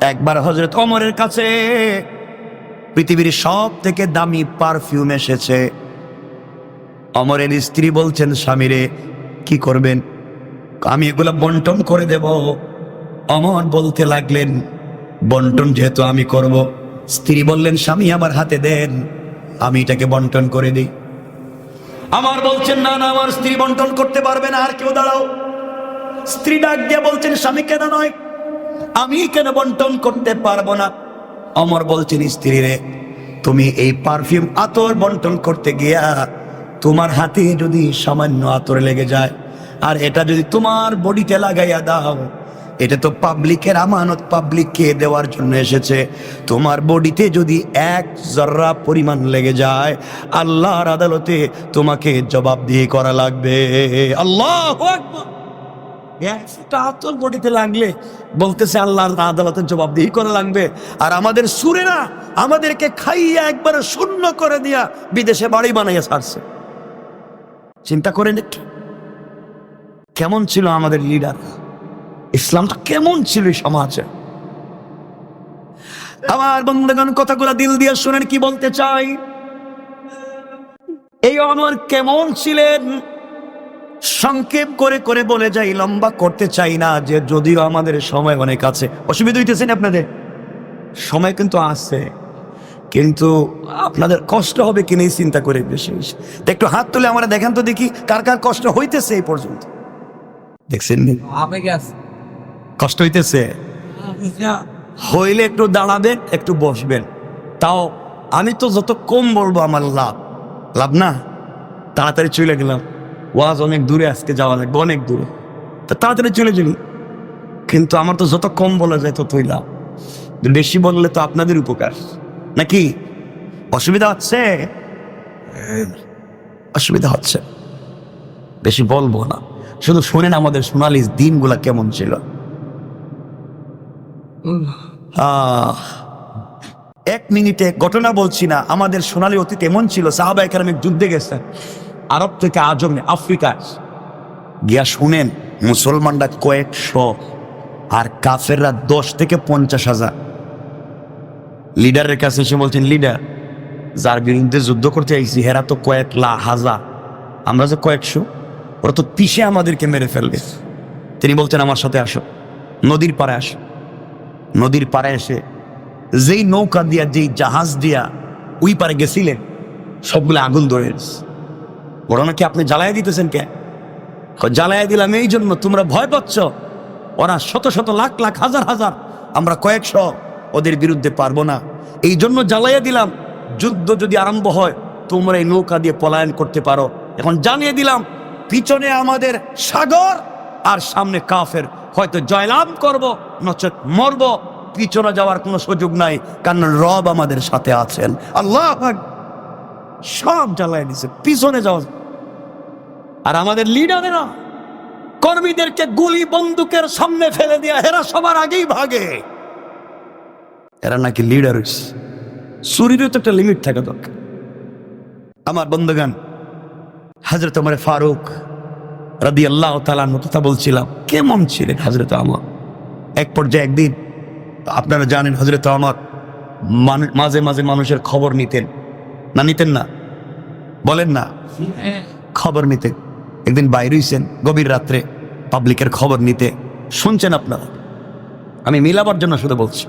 একবার হজরত অমরের কাছে পৃথিবীর সব থেকে দামি পারফিউম এসেছে। অমরের স্ত্রী বলছেন, স্বামীরে, কি করবেন? আমি এগুলো বন্টন করে দেব। অমর বলতে লাগলেন, বন্টন যেহেতু আমি করব। স্ত্রী বললেন, স্বামী, আমার হাতে দেন, আমি এটাকে বন্টন করে দিই। আমার বলছেন, না না, আমার স্ত্রী বন্টন করতে পারবে না, আর কেউ দাঁড়াও। স্ত্রী ডাক দিয়ে বলছেন, স্বামী, কেন নয়? আমি কেন বন্টন করতে পারব না? অমর বলছেন স্ত্রী রে, তুমি এই পারফিউম আতর বন্টন করতে গিয়া তোমার হাতে যদি সামান্য আতর লেগে যায়, আর এটা যদি তোমার বডিতে লাগাইয়া দাও, এটা তো পাবলিকের আমানত, পাবলিককে দেওয়ার জন্য এসেছে। তোমার বডিতে যদি এক জর্রা পরিমাণ লেগে যায়, আল্লাহর আদালতে তোমাকে জবাবদিহি করা লাগবে। আল্লাহ একটা আতর বডিতে লাগলে বলতেছে আল্লাহর আদালতের জবাবদিহি করা লাগবে। আর আমাদের সুরে না আমাদেরকে খাইয়া একবার শূন্য করে দিয়া বিদেশে বাড়ি বানাইয়া ছাড়ছে। চিন্তা করেন একটু। কেমন ছিল আমাদের লিডার ইসলামটা কেমন ছিল সমাজে? আমার বন্ধুগণ, কথাগুলো দিল দিয়ে শুনেন কি বলতে চাই। এই অমর কেমন ছিলেন? সংক্ষেপ করে করে বলে যাই লম্বা করতে চাই না যে যদিও আমাদের সময় অনেক আছে। অসুবিধা হইতেছে না আপনাদের? সময় কিন্তু আছে কিন্তু আপনাদের কষ্ট হবে কি নেই চিন্তা করে বেশি বেশি একটু হাত তুলে আমরা দেখেন তো দেখি কার কার কষ্ট হইতেছে এই পর্যন্ত। দেখছেন কষ্ট হইতেছে? হইলে একটু দাঁড়াবেন একটু বসবেন। তাও আমি তো যত কম বলব আমার লাভ। লাভ না? তাড়াতাড়ি চলে গেলাম। ওয়াজ অনেক দূরে, আজকে যাওয়া লাগবে অনেক দূরে। তা তাড়াতাড়ি চলে যাবি। কিন্তু আমার তো যত কম বলা যায় ততই লাভ। বেশি বললে তো আপনাদের উপকার। নাকি? অসুবিধা হচ্ছে? অসুবিধা হচ্ছে। বেশি বলব না। শুধু শোনেন আমাদের সোনালি দিনগুলা কেমন ছিল। এক মিনিটে ঘটনা বলছি না, আমাদের সোনালি অতীত এমন ছিল সাহাবা একাডেমিক যুদ্ধে গেছেন। আরব থেকে আজমে আফ্রিকা গিয়া শুনেন, মুসলমানরা কয়েকশো আর কাফেররা দশ থেকে পঞ্চাশ হাজার। লিডারের কাছে এসে বলছেন, লিডার, যার বিরুদ্ধে যুদ্ধ করতে আইছি, হেরা তো কয়েক লা হাজার। আমরা যে কয়েকশো, ওরা তো পিষে আমাদেরকে মেরে ফেলবে। তিনি বলছেন, আমার সাথে আসো, নদীর পাড়ে আসো। নদীর পাড়ে এসে যেই নৌকা দিয়া, যেই জাহাজ দিয়া ওই পারে গেছিলেন, সবগুলো আগুন ধরে বড় নাকি আপনি জ্বালায় দিতেছেন কে? কয়, জ্বালায় দিলাম এই জন্য তোমরা ভয় পাচ্ছ। ওরা শত শত লাখ লাখ হাজার হাজার আমরা কয়েকশো ওদের বিরুদ্ধে পারব না। এই জন্য জ্বালাইয়া দিলাম। যুদ্ধ যদি আরম্ভ হয় তোমরা এই নৌকা দিয়ে পলায়ন করতে পারো। এখন জানিয়ে দিলাম পিছনে আমাদের সাগর আর সামনে কাফের। হয়তো জয়লাভ করব নচেত মরব। পিছনে যাওয়ার কোনো সুযোগ নাই কারণ রব আমাদের সাথে আছেন। আল্লাহ সব জ্বালায় দিছে। পিছনে যাওয়া আর আমাদের লিডারেরা কর্মীদেরকে গুলি বন্দুকের সামনে ফেলে দিয়া এরা সবার আগেই ভাগে। এরা নাকি লিডার হইছে চুরিরও তো একটা লিমিট থাকা দরকার। আমার বন্ধুগান হাজরত আমার ফারুক রাদি আল্লাহ তালার কথা বলছিলাম কেমন ছিলেন হাজরত আমার এক পর্যায়ে একদিন আপনারা জানেন হজরত আমার মাঝে মাঝে মানুষের খবর নিতেন। না নিতেন না? বলেন না। খবর নিতে একদিন বাইরে হইছেন, গভীর রাত্রে পাবলিকের খবর নিতে। শুনছেন আপনারা? আমি মিলাবার জন্য শুধু বলছি।